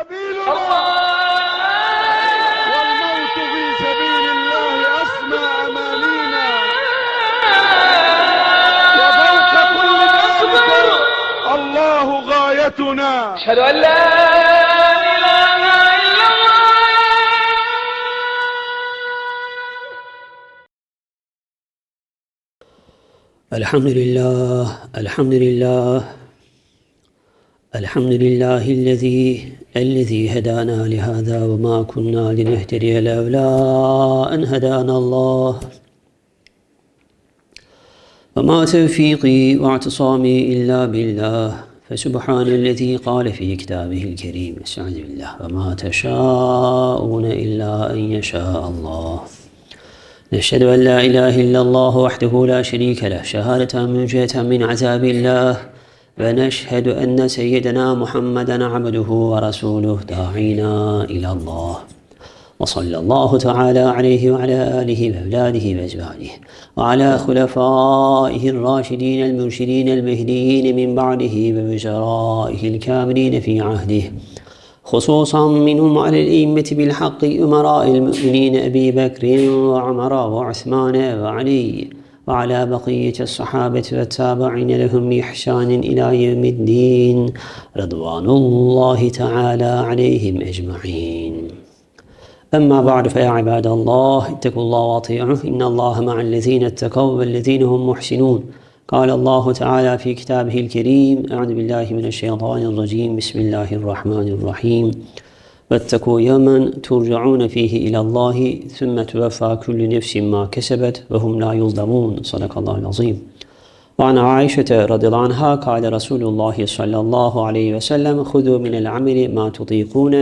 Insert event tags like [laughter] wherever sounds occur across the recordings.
سبيلنا. والموت في سبيل الله أسمى أمانينا. وفوق كل ذلك الله غايتنا. أشهد أن لا إله إلا الله! الحمد لله الحمد لله الحمد لله الذي الذي هدانا لهذا وما كنا لنهتدي لولا أن هدانا الله. وما توفيقي واعتصامي إلا بالله. فسبحان الذي قال في كتابه الكريم استعذ بالله وما تشاءون إلا أن يشاء الله. نشهد أن لا إله إلا الله وحده لا شريك له شهادة منجية من عذاب الله. ونشهد أن سيدنا محمدا عبده ورسوله داعينا إلى الله. وصلى الله تعالى عليه وعلى آله وأولاده وأزواجه وعلى خلفائه الراشدين المرشدين المهديين من بعده ووزرائه الكاملين في عهده. خصوصا منهم على الأئمة بالحق أمراء المؤمنين أبي بكر وعمر وعثمان وعلي. وعلى بقية الصحابة والتابعين لهم بإحسان إلى يوم الدين. رضوان الله تعالى عليهم أجمعين. أما بعد فيا عباد الله اتقوا الله واطيعوه. إن الله مع الذين اتقوا والذين هم محسنون. قال الله تعالى في كتابه الكريم أعوذ بالله من الشيطان الرجيم. بسم الله الرحمن الرحيم. واتقوا يوما ترجعون فيه إلى الله ثم توفى كل نفس ما كسبت وهم لا يظلمون صدق الله العظيم وعن عائشة رضي الله عنها قال رسول الله صلى الله عليه وسلم خذوا من العمل ما تطيقون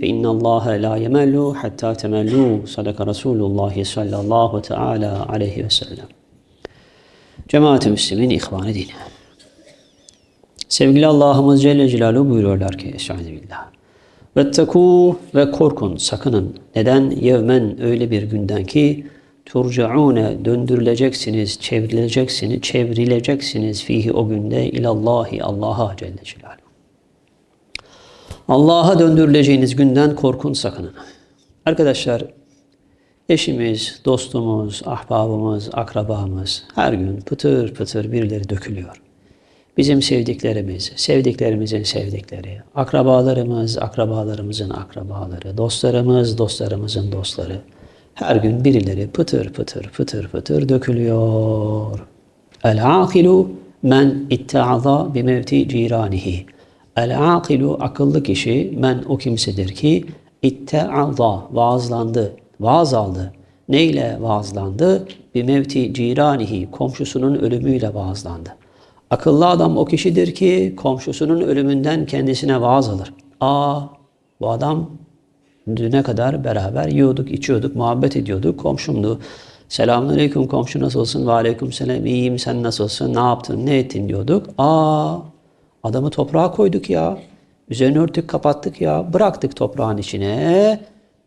فإن الله لا يمل حتى تملوا صدق رسول الله صلى الله تعالى عليه وسلم Cemaat-i Müslümin, ihvan-ı din. Sevgili Allah'ımız Celle Celaluhu buyuruyorlar ki Estağfirullah. Vettekû ve korkun, sakının. Neden? Yevmen öyle bir günden ki turcaune döndürüleceksiniz, çevrileceksiniz, çevrileceksiniz fihi o günde ilallahi Allah'a Celle Celaluhu. Allah'a döndürüleceğiniz günden korkun, sakının. Arkadaşlar, eşimiz, dostumuz, ahbabımız, akrabamız her gün pıtır pıtır birileri dökülüyor. Bizim sevdiklerimiz, sevdiklerimizin sevdikleri, akrabalarımız, akrabalarımızın akrabaları, dostlarımız, dostlarımızın dostları. Her gün birileri pıtır pıtır pıtır pıtır dökülüyor. El-akilu men itta'aza bi mevti ciranihi. El-akilu akıllı kişi men o kimsedir ki itta'aza vaazlandı, vaaz aldı. Neyle vaazlandı? Bir mevti ciranihi komşusunun ölümüyle vaazlandı. Akıllı adam o kişidir ki komşusunun ölümünden kendisine vaaz alır. Aa bu adam düne kadar beraber yiyorduk, içiyorduk, muhabbet ediyorduk. Komşumdu. Selamünaleyküm komşu nasılsın? Ve aleyküm selam iyiyim sen nasılsın? Ne yaptın? Ne ettin diyorduk. Aa adamı toprağa koyduk ya. Üzerine örtük kapattık ya. Bıraktık toprağın içine.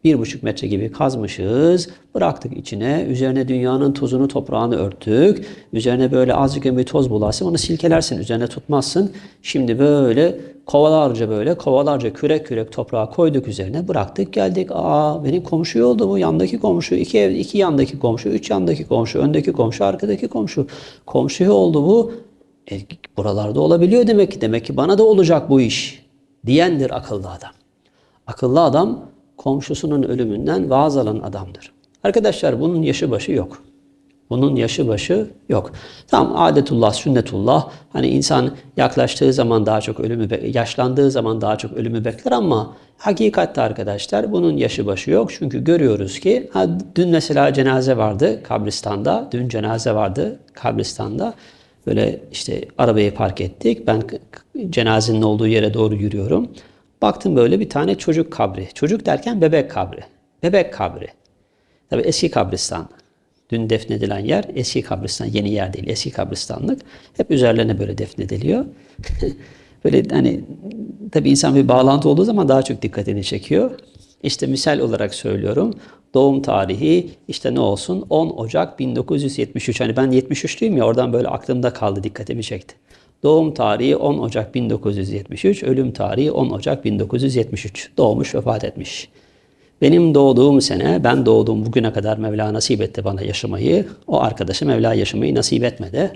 Bir buçuk metre gibi kazmışız. Bıraktık içine. Üzerine dünyanın tozunu toprağını örttük. Üzerine böyle azıcık bir toz bularsın. Onu silkelersin. Üzerine tutmazsın. Şimdi böyle kovalarca böyle kovalarca kürek kürek toprağa koyduk üzerine. Bıraktık geldik. Aa benim komşu oldu bu. Yandaki komşu. iki ev, iki yandaki komşu. Üç yandaki komşu. Öndeki komşu. Arkadaki komşu. Komşu oldu bu. E, buralarda olabiliyor demek ki. Demek ki bana da olacak bu iş. Diyendir akıllı adam. Akıllı adam komşusunun ölümünden vaaz alan adamdır. Arkadaşlar bunun yaşı başı yok. Bunun yaşı başı yok. Tam adetullah, sünnetullah. Hani insan yaklaştığı zaman daha çok ölümü, yaşlandığı zaman daha çok ölümü bekler ama hakikatte arkadaşlar bunun yaşı başı yok. Çünkü görüyoruz ki ha, dün mesela cenaze vardı kabristanda. Dün cenaze vardı kabristanda. Böyle işte arabayı park ettik. Ben cenazenin olduğu yere doğru yürüyorum. Baktım böyle bir tane çocuk kabri. Çocuk derken bebek kabri. Bebek kabri. Tabi eski kabristan. Dün defnedilen yer eski kabristan. Yeni yer değil. Eski kabristanlık. Hep üzerlerine böyle defnediliyor. [laughs] böyle hani tabi insan bir bağlantı olduğu zaman daha çok dikkatini çekiyor. İşte misal olarak söylüyorum. Doğum tarihi işte ne olsun 10 Ocak 1973. Hani ben 73'lüyüm ya oradan böyle aklımda kaldı dikkatimi çekti. Doğum tarihi 10 Ocak 1973, ölüm tarihi 10 Ocak 1973. Doğmuş, vefat etmiş. Benim doğduğum sene, ben doğduğum bugüne kadar Mevla nasip etti bana yaşamayı. O arkadaşı Mevla yaşamayı nasip etmedi.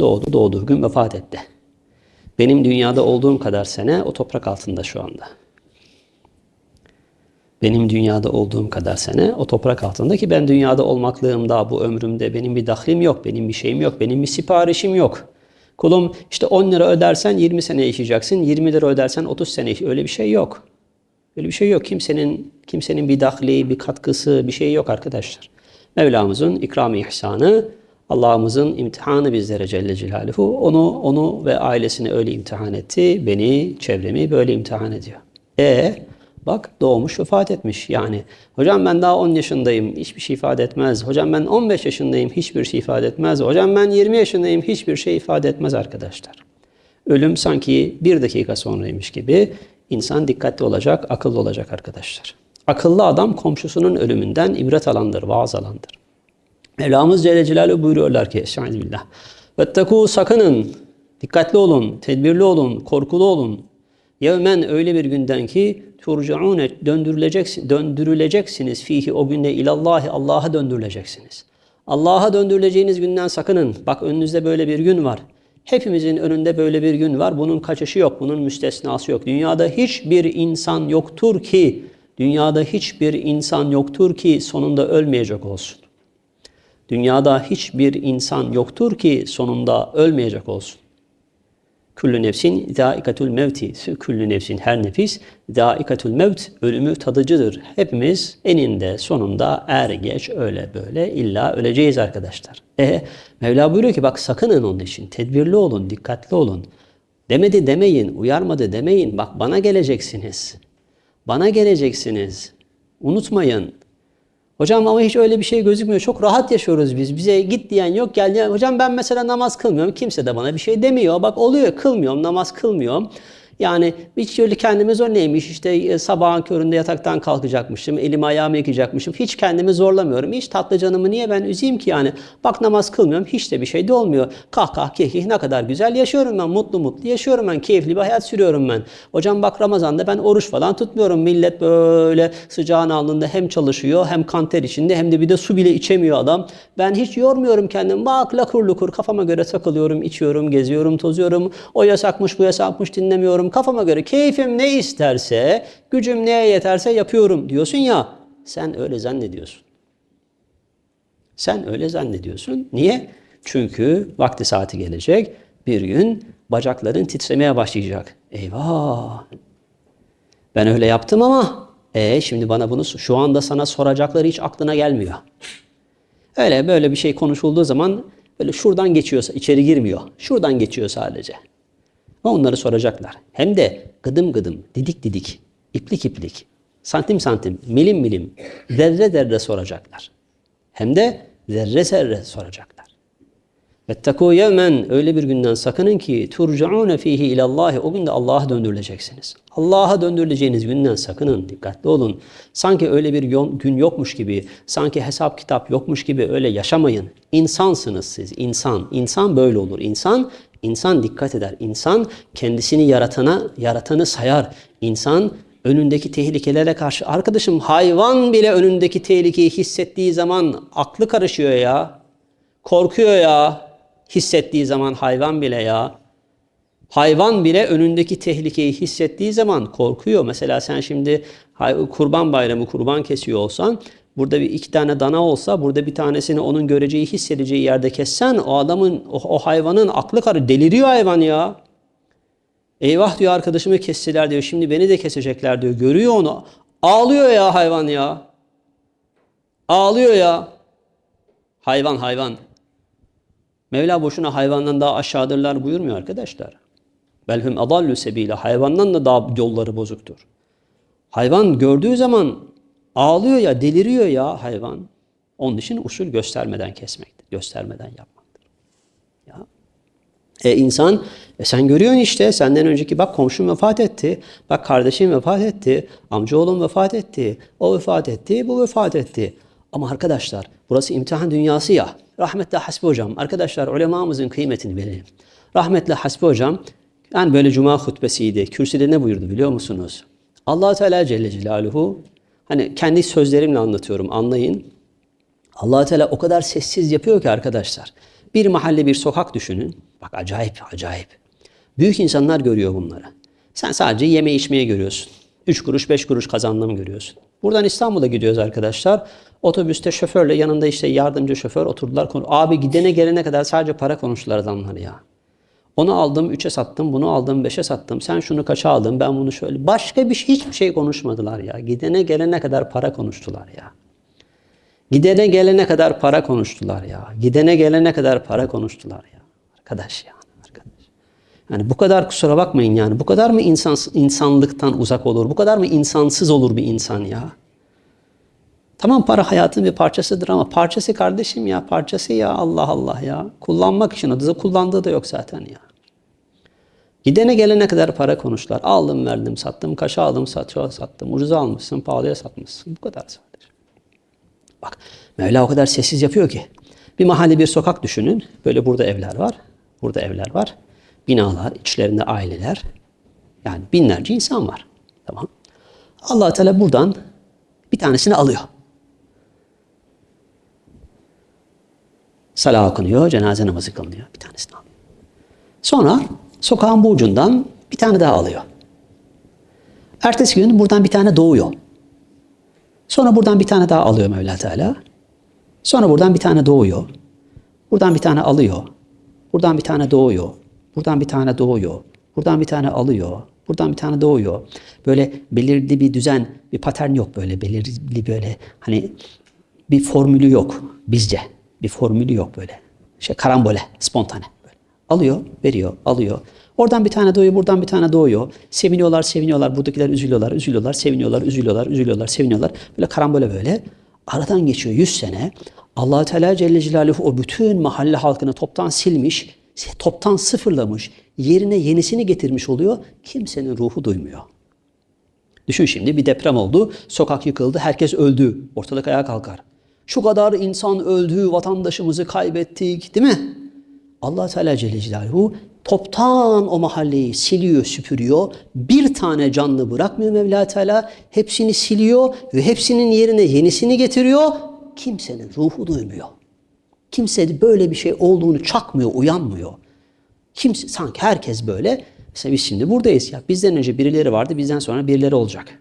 Doğdu, doğduğu gün vefat etti. Benim dünyada olduğum kadar sene o toprak altında şu anda. Benim dünyada olduğum kadar sene o toprak altında ki ben dünyada olmaklığımda, bu ömrümde benim bir dahlim yok, benim bir şeyim yok, benim bir siparişim yok. Kulum işte 10 lira ödersen 20 sene yaşayacaksın, 20 lira ödersen 30 sene. Öyle bir şey yok. Öyle bir şey yok. Kimsenin kimsenin bir dahli, bir katkısı, bir şey yok arkadaşlar. Mevlamızın ikram ihsanı, Allah'ımızın imtihanı bizlere Celle Celaluhu. Onu, onu ve ailesini öyle imtihan etti. Beni, çevremi böyle imtihan ediyor. E bak doğmuş, vefat etmiş. Yani hocam ben daha 10 yaşındayım, hiçbir şey ifade etmez. Hocam ben 15 yaşındayım, hiçbir şey ifade etmez. Hocam ben 20 yaşındayım, hiçbir şey ifade etmez arkadaşlar. Ölüm sanki bir dakika sonraymış gibi insan dikkatli olacak, akıllı olacak arkadaşlar. Akıllı adam komşusunun ölümünden ibret alandır, vaaz alandır. Mevlamız Celle Celaluhu buyuruyorlar ki Estağfirullah. Vettekû sakının, dikkatli olun, tedbirli olun, korkulu olun. Yevmen öyle bir günden ki turcaune döndürüleceksin, döndürüleceksiniz fihi o günde ilallahi Allah'a döndürüleceksiniz. Allah'a döndürüleceğiniz günden sakının. Bak önünüzde böyle bir gün var. Hepimizin önünde böyle bir gün var. Bunun kaçışı yok, bunun müstesnası yok. Dünyada hiçbir insan yoktur ki, dünyada hiçbir insan yoktur ki sonunda ölmeyecek olsun. Dünyada hiçbir insan yoktur ki sonunda ölmeyecek olsun. Küllü nefsin daikatul mevti. Küllü nefsin her nefis daikatul mevt ölümü tadıcıdır. Hepimiz eninde sonunda er geç öyle böyle illa öleceğiz arkadaşlar. E Mevla buyuruyor ki bak sakının onun için tedbirli olun, dikkatli olun. Demedi demeyin, uyarmadı demeyin. Bak bana geleceksiniz. Bana geleceksiniz. Unutmayın. Hocam ama hiç öyle bir şey gözükmüyor. Çok rahat yaşıyoruz biz. Bize git diyen yok, gel diyen. Hocam ben mesela namaz kılmıyorum. Kimse de bana bir şey demiyor. Bak oluyor kılmıyorum, namaz kılmıyorum. Yani hiç öyle kendimi zor işte e, sabahın köründe yataktan kalkacakmışım, elimi ayağımı yıkayacakmışım. Hiç kendimi zorlamıyorum. Hiç tatlı canımı niye ben üzeyim ki yani? Bak namaz kılmıyorum hiç de bir şey de olmuyor. Kah kah keh keh ne kadar güzel yaşıyorum ben. Mutlu mutlu yaşıyorum ben. Keyifli bir hayat sürüyorum ben. Hocam bak Ramazan'da ben oruç falan tutmuyorum. Millet böyle sıcağın alnında hem çalışıyor hem kanter içinde hem de bir de su bile içemiyor adam. Ben hiç yormuyorum kendimi. Bak lakur lukur kafama göre takılıyorum, içiyorum, geziyorum, tozuyorum. O yasakmış bu yasakmış dinlemiyorum kafama göre keyfim ne isterse, gücüm neye yeterse yapıyorum diyorsun ya. Sen öyle zannediyorsun. Sen öyle zannediyorsun. Niye? Çünkü vakti saati gelecek. Bir gün bacakların titremeye başlayacak. Eyvah! Ben öyle yaptım ama e şimdi bana bunu şu anda sana soracakları hiç aklına gelmiyor. Öyle böyle bir şey konuşulduğu zaman böyle şuradan geçiyorsa içeri girmiyor. Şuradan geçiyor sadece. Ve onları soracaklar. Hem de gıdım gıdım, didik didik, iplik iplik, santim santim, milim milim, zerre zerre soracaklar. Hem de zerre zerre soracaklar. Vettekû yevmen öyle bir günden sakının ki turcaune fihi ilallahi o günde Allah'a döndürüleceksiniz. Allah'a döndürüleceğiniz günden sakının, dikkatli olun. Sanki öyle bir gün yokmuş gibi, sanki hesap kitap yokmuş gibi öyle yaşamayın. İnsansınız siz, insan. İnsan böyle olur. İnsan İnsan dikkat eder. İnsan kendisini yaratana, yaratanı sayar. İnsan önündeki tehlikelere karşı arkadaşım hayvan bile önündeki tehlikeyi hissettiği zaman aklı karışıyor ya. Korkuyor ya. Hissettiği zaman hayvan bile ya. Hayvan bile önündeki tehlikeyi hissettiği zaman korkuyor. Mesela sen şimdi kurban bayramı kurban kesiyor olsan burada bir iki tane dana olsa burada bir tanesini onun göreceği hissedeceği yerde kessen o adamın o, o hayvanın aklı karı deliriyor hayvan ya. Eyvah diyor arkadaşımı kestiler diyor. Şimdi beni de kesecekler diyor. Görüyor onu. Ağlıyor ya hayvan ya. Ağlıyor ya. Hayvan hayvan. Mevla boşuna hayvandan daha aşağıdırlar buyurmuyor arkadaşlar. Belhum adallu sebile. Hayvandan da daha yolları bozuktur. Hayvan gördüğü zaman ağlıyor ya, deliriyor ya hayvan. Onun için usul göstermeden kesmektir. Göstermeden yapmaktır. Ya. E insan, e sen görüyorsun işte senden önceki bak komşum vefat etti. Bak kardeşim vefat etti. Amcaoğlum vefat etti. O vefat etti, bu vefat etti. Ama arkadaşlar burası imtihan dünyası ya. Rahmetli Hasbi hocam, arkadaşlar ulemamızın kıymetini verelim. Rahmetli Hasbi hocam yani böyle cuma hutbesiydi. Kürsüde ne buyurdu biliyor musunuz? allah Teala Celle Celaluhu hani kendi sözlerimle anlatıyorum anlayın. allah Teala o kadar sessiz yapıyor ki arkadaşlar. Bir mahalle bir sokak düşünün. Bak acayip acayip. Büyük insanlar görüyor bunları. Sen sadece yeme içmeye görüyorsun. Üç kuruş beş kuruş kazandığımı görüyorsun. Buradan İstanbul'a gidiyoruz arkadaşlar. Otobüste şoförle yanında işte yardımcı şoför oturdular. Abi gidene gelene kadar sadece para konuştular adamlar ya. Onu aldım 3'e sattım, bunu aldım 5'e sattım. Sen şunu kaça aldın, ben bunu şöyle. Başka bir şey, hiçbir şey konuşmadılar ya. Gidene gelene kadar para konuştular ya. Gidene gelene kadar para konuştular ya. Gidene gelene kadar para konuştular ya. Arkadaş ya. Yani bu kadar kusura bakmayın yani. Bu kadar mı insan, insanlıktan uzak olur? Bu kadar mı insansız olur bir insan ya? Tamam para hayatın bir parçasıdır ama parçası kardeşim ya parçası ya Allah Allah ya. Kullanmak için adı kullandığı da yok zaten ya. Gidene gelene kadar para konuştular. Aldım verdim sattım kaça aldım satıyor sattım. Ucuza almışsın pahalıya satmışsın. Bu kadar sadece. Bak Mevla o kadar sessiz yapıyor ki. Bir mahalle bir sokak düşünün. Böyle burada evler var. Burada evler var. Binalar, içlerinde aileler. Yani binlerce insan var. Tamam. allah Teala buradan bir tanesini alıyor. Salah okunuyor, cenaze namazı kılınıyor. Bir tanesini alıyor. Sonra sokağın bu ucundan bir tane daha alıyor. Ertesi gün buradan bir tane doğuyor. Sonra buradan bir tane daha alıyor Mevla Teala. Sonra buradan bir tane doğuyor. Buradan bir tane alıyor. Buradan bir tane doğuyor. Buradan bir tane doğuyor. Buradan bir tane alıyor. Buradan bir tane doğuyor. Böyle belirli bir düzen, bir patern yok böyle. Belirli böyle hani bir formülü yok bizce. Bir formülü yok böyle. Şey karambole, spontane. Böyle. Alıyor, veriyor, alıyor. Oradan bir tane doğuyor, buradan bir tane doğuyor. Seviniyorlar, seviniyorlar. Buradakiler üzülüyorlar, üzülüyorlar, seviniyorlar, üzülüyorlar, üzülüyorlar, seviniyorlar. Böyle karambole böyle. Aradan geçiyor 100 sene. allah Teala Celle Celaluhu o bütün mahalle halkını toptan silmiş, toptan sıfırlamış, yerine yenisini getirmiş oluyor. Kimsenin ruhu duymuyor. Düşün şimdi bir deprem oldu, sokak yıkıldı, herkes öldü. Ortalık ayağa kalkar. Şu kadar insan öldü, vatandaşımızı kaybettik değil mi? allah Teala Celle Celaluhu toptan o mahalleyi siliyor, süpürüyor. Bir tane canlı bırakmıyor Mevla Teala. Hepsini siliyor ve hepsinin yerine yenisini getiriyor. Kimsenin ruhu duymuyor. Kimse böyle bir şey olduğunu çakmıyor, uyanmıyor. Kimse, sanki herkes böyle. Mesela biz şimdi buradayız ya. Bizden önce birileri vardı, bizden sonra birileri olacak.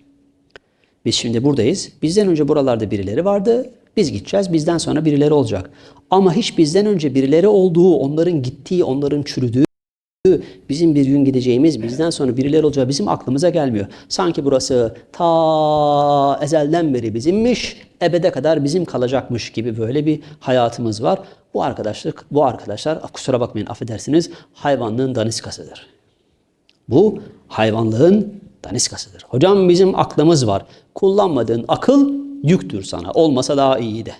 Biz şimdi buradayız. Bizden önce buralarda birileri vardı. Biz gideceğiz. Bizden sonra birileri olacak. Ama hiç bizden önce birileri olduğu, onların gittiği, onların çürüdüğü, bizim bir gün gideceğimiz, bizden sonra birileri olacağı bizim aklımıza gelmiyor. Sanki burası ta ezelden beri bizimmiş, ebede kadar bizim kalacakmış gibi böyle bir hayatımız var. Bu arkadaşlık, bu arkadaşlar kusura bakmayın affedersiniz hayvanlığın daniskasıdır. Bu hayvanlığın daniskasıdır. Hocam bizim aklımız var. Kullanmadığın akıl yüktür sana. Olmasa daha iyiydi.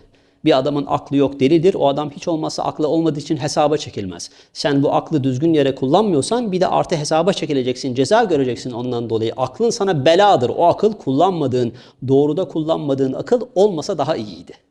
Bir adamın aklı yok delidir. O adam hiç olmazsa aklı olmadığı için hesaba çekilmez. Sen bu aklı düzgün yere kullanmıyorsan bir de artı hesaba çekileceksin. Ceza göreceksin ondan dolayı. Aklın sana beladır. O akıl kullanmadığın, doğruda kullanmadığın akıl olmasa daha iyiydi.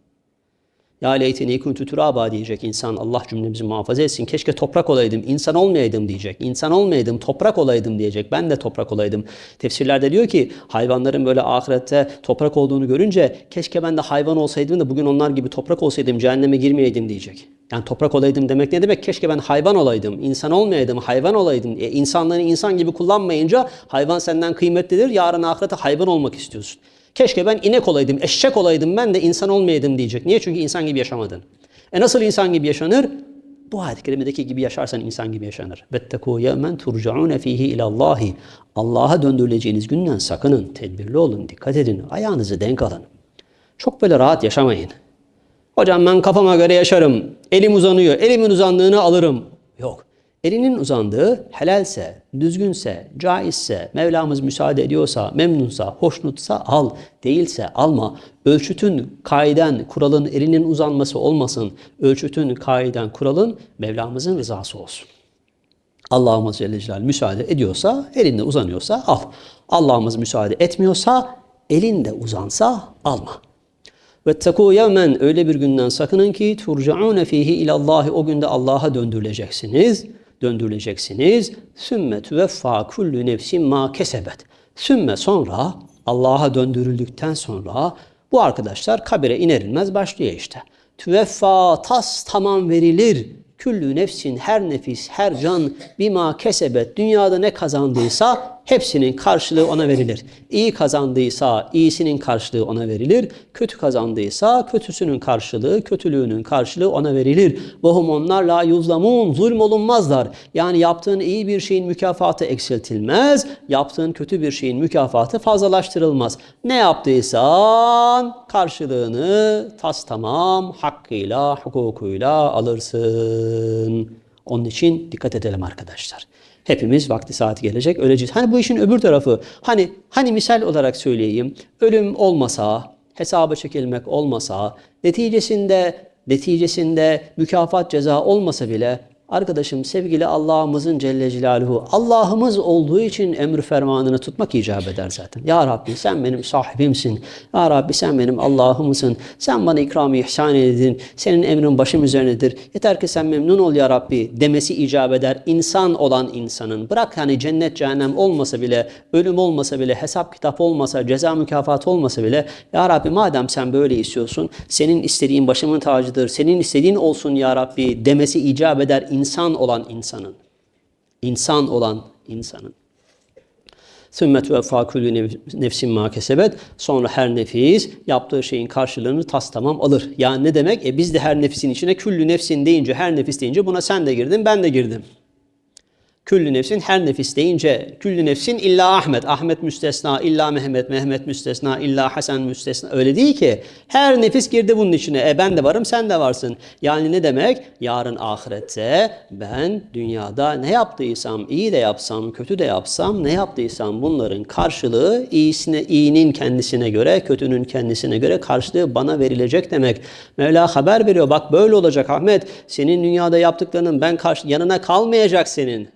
Ya leyteni kuntu turaba diyecek insan. Allah cümlemizi muhafaza etsin. Keşke toprak olaydım, insan olmayaydım diyecek. İnsan olmayaydım, toprak olaydım diyecek. Ben de toprak olaydım. Tefsirlerde diyor ki hayvanların böyle ahirette toprak olduğunu görünce keşke ben de hayvan olsaydım da bugün onlar gibi toprak olsaydım, cehenneme girmeyeydim diyecek. Yani toprak olaydım demek ne demek? Keşke ben hayvan olaydım, insan olmayaydım, hayvan olaydım. E, insanları insan gibi kullanmayınca hayvan senden kıymetlidir. Yarın ahirete hayvan olmak istiyorsun. Keşke ben inek olaydım, eşek olaydım, ben de insan olmayaydım diyecek. Niye? Çünkü insan gibi yaşamadın. E nasıl insan gibi yaşanır? Bu ayet-i kerimedeki gibi yaşarsan insan gibi yaşanır. Vettekû yevmen turcaûne fîhî ilallâhi. Allah'a döndürüleceğiniz günden sakının, tedbirli olun, dikkat edin, ayağınızı denk alın. Çok böyle rahat yaşamayın. Hocam ben kafama göre yaşarım, elim uzanıyor, elimin uzandığını alırım. Yok. Elinin uzandığı helalse, düzgünse, caizse, Mevlamız müsaade ediyorsa, memnunsa, hoşnutsa al, değilse alma. Ölçütün, kaiden, kuralın elinin uzanması olmasın. Ölçütün, kaiden, kuralın Mevlamızın rızası olsun. Allah'ımız Celle Celaluhu müsaade ediyorsa, elinde uzanıyorsa al. Allah'ımız müsaade etmiyorsa, elinde uzansa alma. Vettekû yevmen öyle bir günden sakının ki turcaûne fihi ilallahi o günde Allah'a döndürüleceksiniz. Döndürüleceksiniz. Sümme tüveffa kullu nefsin ma kesebet. Sümme sonra Allah'a döndürüldükten sonra bu arkadaşlar kabire iner inmez başlıyor işte. Tüveffa tas tamam verilir. Küllü nefsin her nefis, her can bima kesebet dünyada ne kazandıysa hepsinin karşılığı ona verilir. İyi kazandıysa iyisinin karşılığı ona verilir. Kötü kazandıysa kötüsünün karşılığı, kötülüğünün karşılığı ona verilir. Vahum onlar la yuzlamun, zulm olunmazlar. Yani yaptığın iyi bir şeyin mükafatı eksiltilmez, yaptığın kötü bir şeyin mükafatı fazlalaştırılmaz. Ne yaptıysan karşılığını tas tamam hakkıyla, hukukuyla alırsın. Onun için dikkat edelim arkadaşlar. Hepimiz vakti saati gelecek öleceğiz. Hani bu işin öbür tarafı hani hani misal olarak söyleyeyim. Ölüm olmasa, hesaba çekilmek olmasa, neticesinde neticesinde mükafat ceza olmasa bile Arkadaşım sevgili Allah'ımızın Celle Celaluhu Allah'ımız olduğu için emri fermanını tutmak icap eder zaten. Ya Rabbi sen benim sahibimsin. Ya Rabbi sen benim Allah'ımsın. Sen bana ikramı ihsan edin. Senin emrin başım üzerinedir. Yeter ki sen memnun ol ya Rabbi demesi icap eder. İnsan olan insanın. Bırak hani cennet cehennem olmasa bile, ölüm olmasa bile, hesap kitap olmasa, ceza mükafat olmasa bile Ya Rabbi madem sen böyle istiyorsun, senin istediğin başımın tacıdır. Senin istediğin olsun ya Rabbi demesi icap eder insan olan insanın. İnsan olan insanın. Sümmet ve fakülü nefsin ma kesebet. Sonra her nefis yaptığı şeyin karşılığını tas tamam alır. Yani ne demek? E biz de her nefisin içine küllü nefsin deyince, her nefis deyince buna sen de girdin, ben de girdim. Küllü nefsin her nefis deyince küllü nefsin illa Ahmet. Ahmet müstesna, illa Mehmet, Mehmet müstesna, illa Hasan müstesna. Öyle değil ki. Her nefis girdi bunun içine. E ben de varım, sen de varsın. Yani ne demek? Yarın ahirette ben dünyada ne yaptıysam, iyi de yapsam, kötü de yapsam, ne yaptıysam bunların karşılığı iyisine, iyinin kendisine göre, kötünün kendisine göre karşılığı bana verilecek demek. Mevla haber veriyor. Bak böyle olacak Ahmet. Senin dünyada yaptıklarının ben karşı yanına kalmayacak senin.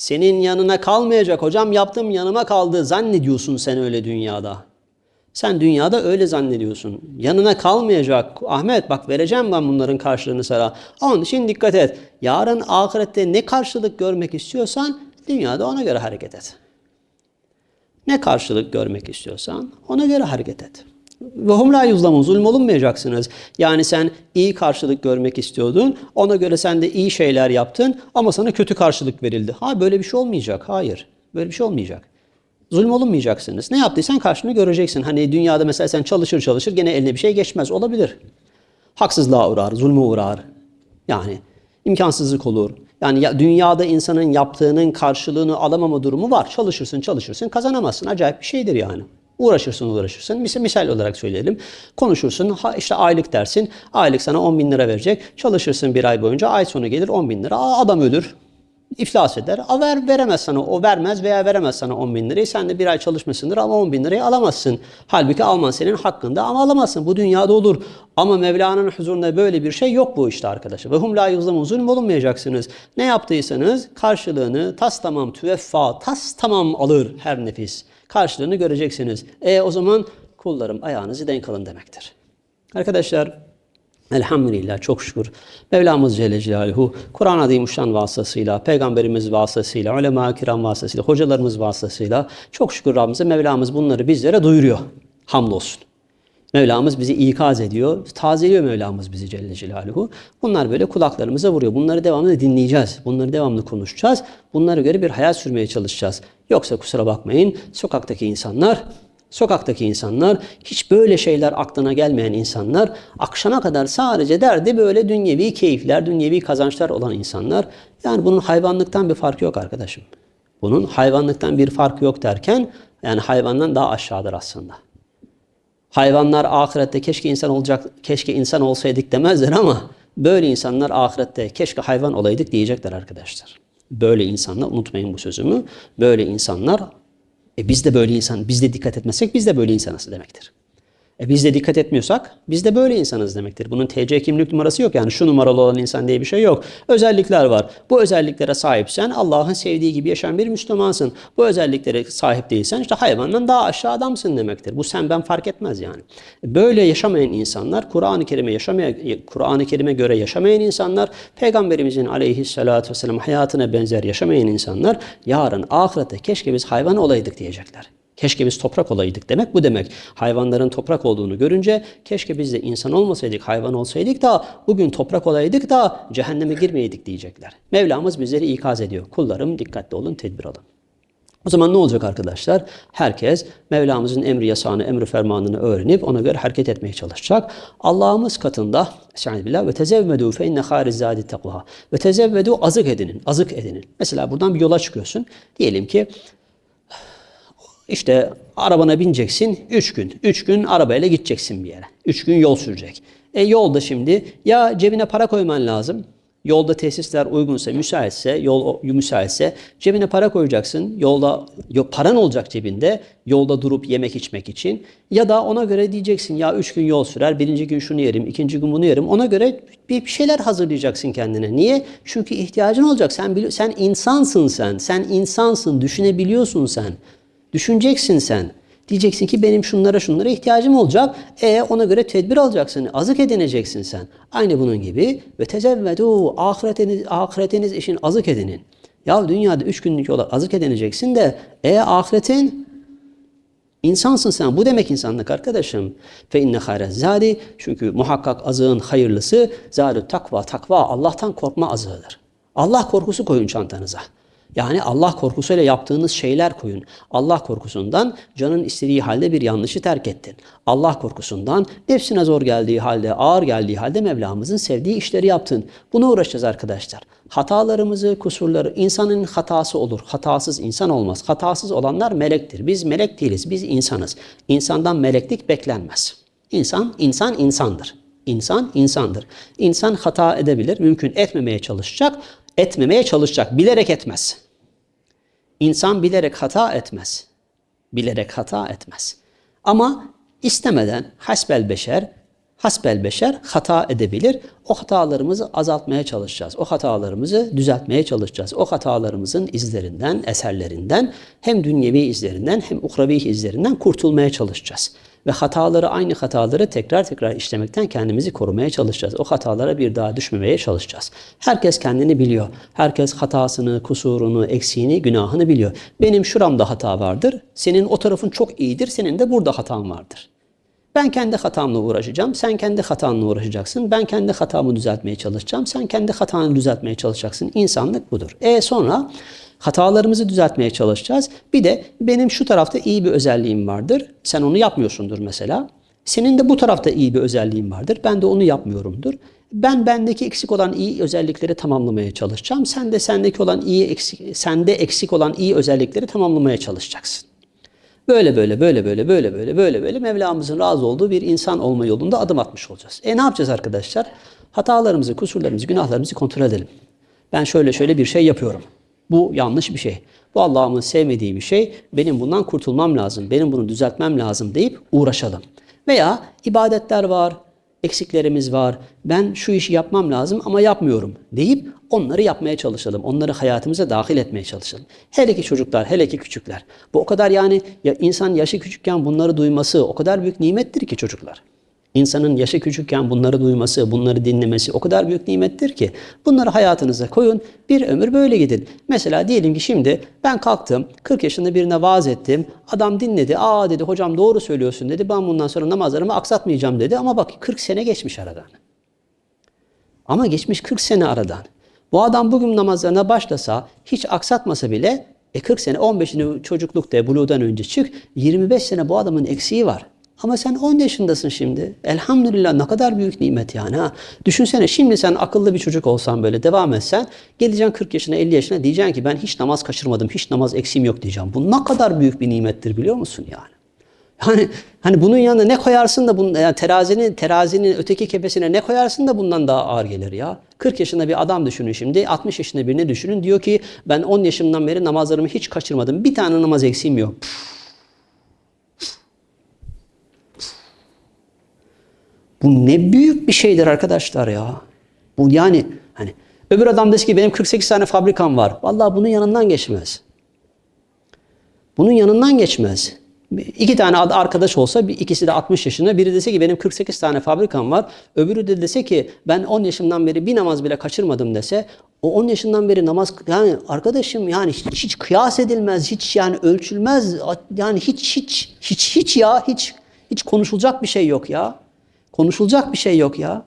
Senin yanına kalmayacak. Hocam yaptım yanıma kaldı. Zannediyorsun sen öyle dünyada. Sen dünyada öyle zannediyorsun. Yanına kalmayacak. Ahmet bak vereceğim ben bunların karşılığını sana. Onun için dikkat et. Yarın ahirette ne karşılık görmek istiyorsan dünyada ona göre hareket et. Ne karşılık görmek istiyorsan ona göre hareket et. Ve hum la yuzlamun zulm olunmayacaksınız. Yani sen iyi karşılık görmek istiyordun. Ona göre sen de iyi şeyler yaptın ama sana kötü karşılık verildi. Ha böyle bir şey olmayacak. Hayır. Böyle bir şey olmayacak. Zulüm olunmayacaksınız. Ne yaptıysan karşını göreceksin. Hani dünyada mesela sen çalışır çalışır gene eline bir şey geçmez. Olabilir. Haksızlığa uğrar, zulme uğrar. Yani imkansızlık olur. Yani ya, dünyada insanın yaptığının karşılığını alamama durumu var. Çalışırsın çalışırsın kazanamazsın. Acayip bir şeydir yani. Uğraşırsın uğraşırsın. Misal, misal olarak söyleyelim. Konuşursun ha işte aylık dersin. Aylık sana 10 bin lira verecek. Çalışırsın bir ay boyunca. Ay sonu gelir 10 bin lira. Aa, adam ölür. iflas eder. A, ver, veremez sana. O vermez veya veremez sana 10 bin lirayı. Sen de bir ay çalışmışsındır ama 10 bin lirayı alamazsın. Halbuki alman senin hakkında ama alamazsın. Bu dünyada olur. Ama Mevla'nın huzurunda böyle bir şey yok bu işte arkadaşlar. Ve hum la yuzlamun zulm olunmayacaksınız. Ne yaptıysanız karşılığını tas tamam tüveffa tas tamam alır her nefis karşılığını göreceksiniz. E o zaman kullarım ayağınızı denk alın demektir. Arkadaşlar elhamdülillah çok şükür Mevlamız Celle Celaluhu Kur'an-ı Azimuşşan vasıtasıyla, Peygamberimiz vasıtasıyla, ulema-i kiram vasıtasıyla, hocalarımız vasıtasıyla çok şükür Rabbimize Mevlamız bunları bizlere duyuruyor. Hamdolsun. Mevlamız bizi ikaz ediyor, tazeliyor Mevlamız bizi Celle Celaluhu. Bunlar böyle kulaklarımıza vuruyor. Bunları devamlı dinleyeceğiz. Bunları devamlı konuşacağız. Bunlara göre bir hayat sürmeye çalışacağız. Yoksa kusura bakmayın sokaktaki insanlar Sokaktaki insanlar, hiç böyle şeyler aklına gelmeyen insanlar, akşama kadar sadece derdi böyle dünyevi keyifler, dünyevi kazançlar olan insanlar. Yani bunun hayvanlıktan bir farkı yok arkadaşım. Bunun hayvanlıktan bir farkı yok derken, yani hayvandan daha aşağıdır aslında. Hayvanlar ahirette keşke insan olacak, keşke insan olsaydık demezler ama böyle insanlar ahirette keşke hayvan olaydık diyecekler arkadaşlar. Böyle insanlar unutmayın bu sözümü. Böyle insanlar e biz de böyle insan, biz de dikkat etmezsek biz de böyle insanız demektir. E biz de dikkat etmiyorsak biz de böyle insanız demektir. Bunun TC kimlik numarası yok yani şu numaralı olan insan diye bir şey yok. Özellikler var. Bu özelliklere sahipsen Allah'ın sevdiği gibi yaşayan bir Müslümansın. Bu özelliklere sahip değilsen işte hayvandan daha aşağı adamsın demektir. Bu sen ben fark etmez yani. Böyle yaşamayan insanlar Kur'an-ı Kerim'e yaşamaya Kur'an-ı Kerim'e göre yaşamayan insanlar Peygamberimizin aleyhissalatu vesselam hayatına benzer yaşamayan insanlar yarın ahirette keşke biz hayvan olaydık diyecekler. Keşke biz toprak olaydık demek bu demek. Hayvanların toprak olduğunu görünce keşke biz de insan olmasaydık, hayvan olsaydık da bugün toprak olaydık da cehenneme girmeyeydik diyecekler. Mevlamız bizleri ikaz ediyor. Kullarım dikkatli olun, tedbir alın. O zaman ne olacak arkadaşlar? Herkes Mevlamızın emri yasağını, emri fermanını öğrenip ona göre hareket etmeye çalışacak. Allah'ımız katında Estağfirullah ve tezevvedu fe inne hariz zadi takva. Ve tezevvedu azık edinin, azık edinin. Mesela buradan bir yola çıkıyorsun. Diyelim ki işte arabana bineceksin 3 gün. 3 gün arabayla gideceksin bir yere. 3 gün yol sürecek. E yolda şimdi ya cebine para koyman lazım. Yolda tesisler uygunsa, müsaitse, yol müsaitse cebine para koyacaksın. Yolda yok paran olacak cebinde. Yolda durup yemek içmek için. Ya da ona göre diyeceksin ya üç gün yol sürer. Birinci gün şunu yerim, ikinci gün bunu yerim. Ona göre bir şeyler hazırlayacaksın kendine. Niye? Çünkü ihtiyacın olacak. Sen sen insansın sen. Sen insansın. Düşünebiliyorsun sen. Düşüneceksin sen. Diyeceksin ki benim şunlara şunlara ihtiyacım olacak. E ona göre tedbir alacaksın. Azık edineceksin sen. Aynı bunun gibi ve tezevvedu ahiretiniz, ahiretiniz için azık edinin. Ya dünyada üç günlük yola azık edineceksin de e ahiretin insansın sen. Bu demek insanlık arkadaşım. Fe inne hayre zadi. Çünkü muhakkak azığın hayırlısı zâdü takva. Takva Allah'tan korkma azığıdır. Allah korkusu koyun çantanıza. Yani Allah korkusuyla yaptığınız şeyler koyun. Allah korkusundan canın istediği halde bir yanlışı terk ettin. Allah korkusundan nefsine zor geldiği halde, ağır geldiği halde Mevlamızın sevdiği işleri yaptın. Buna uğraşacağız arkadaşlar. Hatalarımızı, kusurları, insanın hatası olur. Hatasız insan olmaz. Hatasız olanlar melektir. Biz melek değiliz, biz insanız. İnsandan meleklik beklenmez. İnsan, insan insandır. İnsan insandır. İnsan hata edebilir, mümkün etmemeye çalışacak, etmemeye çalışacak, bilerek etmez. İnsan bilerek hata etmez. Bilerek hata etmez. Ama istemeden hasbel beşer, hasbel beşer hata edebilir. O hatalarımızı azaltmaya çalışacağız. O hatalarımızı düzeltmeye çalışacağız. O hatalarımızın izlerinden, eserlerinden hem dünyevi izlerinden hem uhrevi izlerinden kurtulmaya çalışacağız. Ve hataları aynı hataları tekrar tekrar işlemekten kendimizi korumaya çalışacağız. O hatalara bir daha düşmemeye çalışacağız. Herkes kendini biliyor. Herkes hatasını, kusurunu, eksiğini, günahını biliyor. Benim şuramda hata vardır. Senin o tarafın çok iyidir. Senin de burada hatan vardır. Ben kendi hatamla uğraşacağım. Sen kendi hatanla uğraşacaksın. Ben kendi hatamı düzeltmeye çalışacağım. Sen kendi hatanı düzeltmeye çalışacaksın. İnsanlık budur. E sonra hatalarımızı düzeltmeye çalışacağız. Bir de benim şu tarafta iyi bir özelliğim vardır. Sen onu yapmıyorsundur mesela. Senin de bu tarafta iyi bir özelliğin vardır. Ben de onu yapmıyorumdur. Ben bendeki eksik olan iyi özellikleri tamamlamaya çalışacağım. Sen de sendeki olan iyi eksik, sende eksik olan iyi özellikleri tamamlamaya çalışacaksın. Böyle böyle böyle böyle böyle böyle böyle böyle Mevlamızın razı olduğu bir insan olma yolunda adım atmış olacağız. E ne yapacağız arkadaşlar? Hatalarımızı, kusurlarımızı, günahlarımızı kontrol edelim. Ben şöyle şöyle bir şey yapıyorum. Bu yanlış bir şey. Bu Allah'ımın sevmediği bir şey. Benim bundan kurtulmam lazım. Benim bunu düzeltmem lazım deyip uğraşalım. Veya ibadetler var, eksiklerimiz var. Ben şu işi yapmam lazım ama yapmıyorum deyip onları yapmaya çalışalım. Onları hayatımıza dahil etmeye çalışalım. Hele ki çocuklar, hele ki küçükler. Bu o kadar yani ya insan yaşı küçükken bunları duyması o kadar büyük nimettir ki çocuklar. İnsanın yaşı küçükken bunları duyması, bunları dinlemesi o kadar büyük nimettir ki bunları hayatınıza koyun, bir ömür böyle gidin. Mesela diyelim ki şimdi ben kalktım, 40 yaşında birine vaaz ettim, adam dinledi, aa dedi hocam doğru söylüyorsun dedi, ben bundan sonra namazlarımı aksatmayacağım dedi ama bak 40 sene geçmiş aradan. Ama geçmiş 40 sene aradan. Bu adam bugün namazlarına başlasa, hiç aksatmasa bile e 40 sene 15'ini çocuklukta buluğdan önce çık, 25 sene bu adamın eksiği var. Ama sen 10 yaşındasın şimdi. Elhamdülillah ne kadar büyük nimet yani ha. Düşünsene şimdi sen akıllı bir çocuk olsan böyle devam etsen geleceksin 40 yaşına 50 yaşına diyeceksin ki ben hiç namaz kaçırmadım, hiç namaz eksiğim yok diyeceğim. Bu ne kadar büyük bir nimettir biliyor musun yani? Hani hani bunun yanında ne koyarsın da bunun yani terazinin terazinin öteki kefesine ne koyarsın da bundan daha ağır gelir ya. 40 yaşında bir adam düşünün şimdi, 60 yaşında birini düşünün. Diyor ki ben 10 yaşımdan beri namazlarımı hiç kaçırmadım. Bir tane namaz eksiğim yok. Bu ne büyük bir şeydir arkadaşlar ya. Bu yani hani öbür adam dese ki benim 48 tane fabrikam var. Vallahi bunun yanından geçmez. Bunun yanından geçmez. İki tane ad- arkadaş olsa bir ikisi de 60 yaşında biri dese ki benim 48 tane fabrikam var. Öbürü de dese ki ben 10 yaşımdan beri bir namaz bile kaçırmadım dese o 10 yaşından beri namaz yani arkadaşım yani hiç, hiç kıyas edilmez, hiç yani ölçülmez. Yani hiç hiç hiç hiç ya hiç hiç konuşulacak bir şey yok ya. Konuşulacak bir şey yok ya.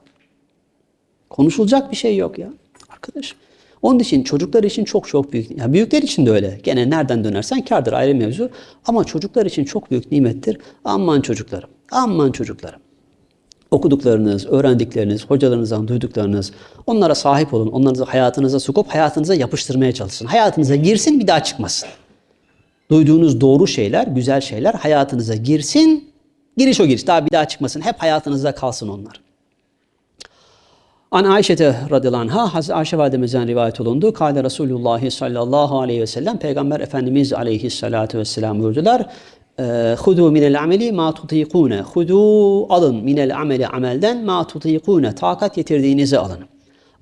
Konuşulacak bir şey yok ya. Arkadaş. Onun için çocuklar için çok çok büyük. Yani büyükler için de öyle. Gene nereden dönersen kardır ayrı mevzu. Ama çocuklar için çok büyük nimettir. Aman çocuklarım. Aman çocuklarım. Okuduklarınız, öğrendikleriniz, hocalarınızdan duyduklarınız, onlara sahip olun. Onları hayatınıza sokup hayatınıza yapıştırmaya çalışın. Hayatınıza girsin bir daha çıkmasın. Duyduğunuz doğru şeyler, güzel şeyler hayatınıza girsin. Giriş o giriş. Daha bir daha çıkmasın. Hep hayatınızda kalsın onlar. An Ayşe'te radıyallahu anh'a Hazreti Ayşe validemizden rivayet olundu. Kale Resulullah sallallahu aleyhi ve sellem Peygamber Efendimiz aleyhissalatu vesselam buyurdular. Hudu minel ameli ma tutikune. Hudu alın minel ameli amelden ma tutikune. Takat getirdiğinizi alın.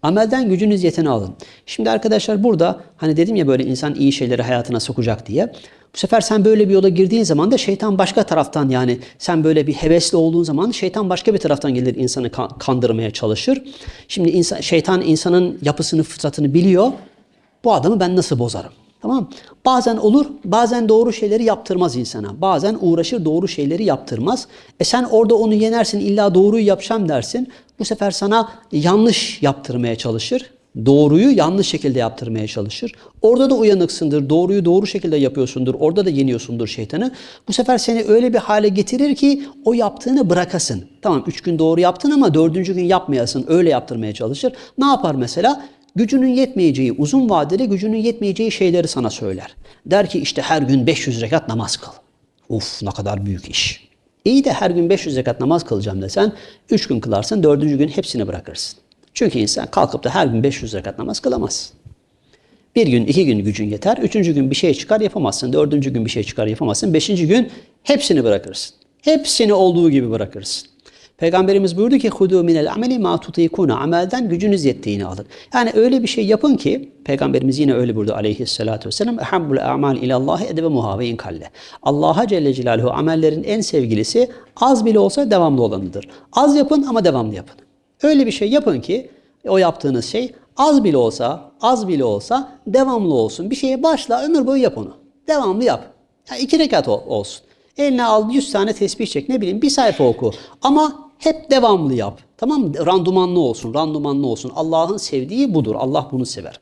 Amelden gücünüz yeteni alın. Şimdi arkadaşlar burada hani dedim ya böyle insan iyi şeyleri hayatına sokacak diye. Bu sefer sen böyle bir yola girdiğin zaman da şeytan başka taraftan yani sen böyle bir hevesli olduğun zaman şeytan başka bir taraftan gelir insanı ka- kandırmaya çalışır. Şimdi insan, şeytan insanın yapısını, fıtratını biliyor. Bu adamı ben nasıl bozarım? Tamam Bazen olur, bazen doğru şeyleri yaptırmaz insana. Bazen uğraşır, doğru şeyleri yaptırmaz. E sen orada onu yenersin, illa doğruyu yapacağım dersin. Bu sefer sana yanlış yaptırmaya çalışır. Doğruyu yanlış şekilde yaptırmaya çalışır. Orada da uyanıksındır, doğruyu doğru şekilde yapıyorsundur. Orada da yeniyorsundur şeytanı. Bu sefer seni öyle bir hale getirir ki o yaptığını bırakasın. Tamam üç gün doğru yaptın ama dördüncü gün yapmayasın. Öyle yaptırmaya çalışır. Ne yapar mesela? Gücünün yetmeyeceği, uzun vadeli gücünün yetmeyeceği şeyleri sana söyler. Der ki işte her gün 500 rekat namaz kıl. Uf ne kadar büyük iş. İyi de her gün 500 rekat namaz kılacağım desen 3 gün kılarsın, 4. gün hepsini bırakırsın. Çünkü insan kalkıp da her gün 500 rekat namaz kılamaz. Bir gün, iki gün gücün yeter. Üçüncü gün bir şey çıkar yapamazsın. Dördüncü gün bir şey çıkar yapamazsın. Beşinci gün hepsini bırakırsın. Hepsini olduğu gibi bırakırsın. Peygamberimiz buyurdu ki hudu minel ameli ma tutikuna amelden gücünüz yettiğini alın. Yani öyle bir şey yapın ki Peygamberimiz yine öyle buyurdu aleyhissalatu vesselam ehabbul a'mal ilallahi edebemuha ve inkalle. Allah'a Celle Celaluhu amellerin en sevgilisi az bile olsa devamlı olanıdır. Az yapın ama devamlı yapın. Öyle bir şey yapın ki o yaptığınız şey az bile olsa, az bile olsa devamlı olsun. Bir şeye başla, ömür boyu yap onu. Devamlı yap. Yani iki rekat ol- olsun. Eline al 100 tane tesbih çek, ne bileyim bir sayfa oku. Ama hep devamlı yap. Tamam mı? Randumanlı olsun, randumanlı olsun. Allah'ın sevdiği budur. Allah bunu sever.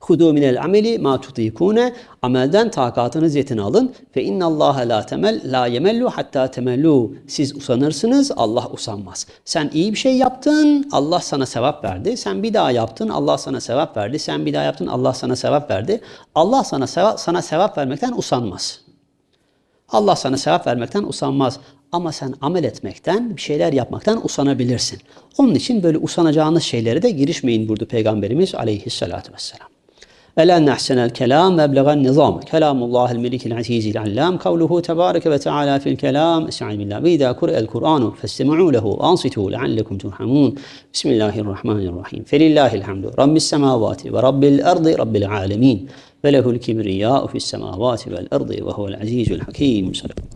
Hudu minel ameli ma tutikune amelden takatınız yetini alın fe innallaha la temel la yemellu hatta temellu siz usanırsınız Allah usanmaz. Sen iyi bir şey yaptın Allah sana sevap verdi. Sen bir daha yaptın Allah sana sevap verdi. Sen bir daha yaptın Allah sana sevap verdi. Allah sana sevap, sana sevap vermekten usanmaz. Allah sana sevap vermekten usanmaz. Ama sen amel etmekten, bir şeyler yapmaktan usanabilirsin. Onun için böyle usanacağınız şeylere de girişmeyin burada Peygamberimiz aleyhissalatü vesselam. Elen nehsenel kelam ve eblegan nizam. Kelamullahil melikil azizil allam. Kavluhu tebareke ve teala fil kelam. Estaizu billah. Ve idâ kur'el kur'anu festemi'u lehu ansitu leallekum turhamun. Bismillahirrahmanirrahim. Felillahil hamdu. Rabbis semavati ve rabbil ardi rabbil alemin. Ve lehul kibriyâ'u fis semavati vel ardi ve huvel azizul hakim. Sallallahu